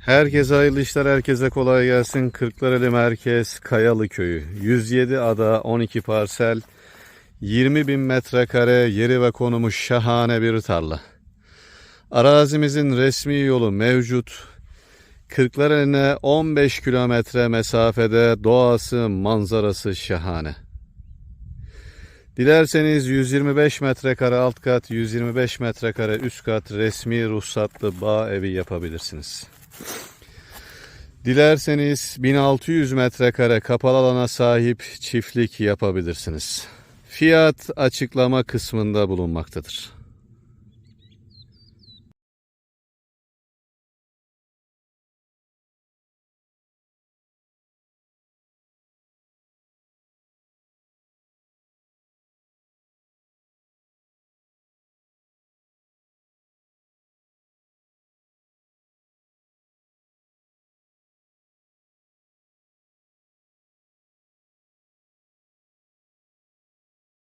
Herkese hayırlı işler, herkese kolay gelsin. Kırklareli Merkez Kayalı Köyü. 107 ada, 12 parsel, 20 bin metrekare yeri ve konumu şahane bir tarla. Arazimizin resmi yolu mevcut. Kırklareli'ne 15 kilometre mesafede doğası, manzarası şahane. Dilerseniz 125 metrekare alt kat, 125 metrekare üst kat resmi ruhsatlı bağ evi yapabilirsiniz. Dilerseniz 1600 metrekare kapalı alana sahip çiftlik yapabilirsiniz. Fiyat açıklama kısmında bulunmaktadır.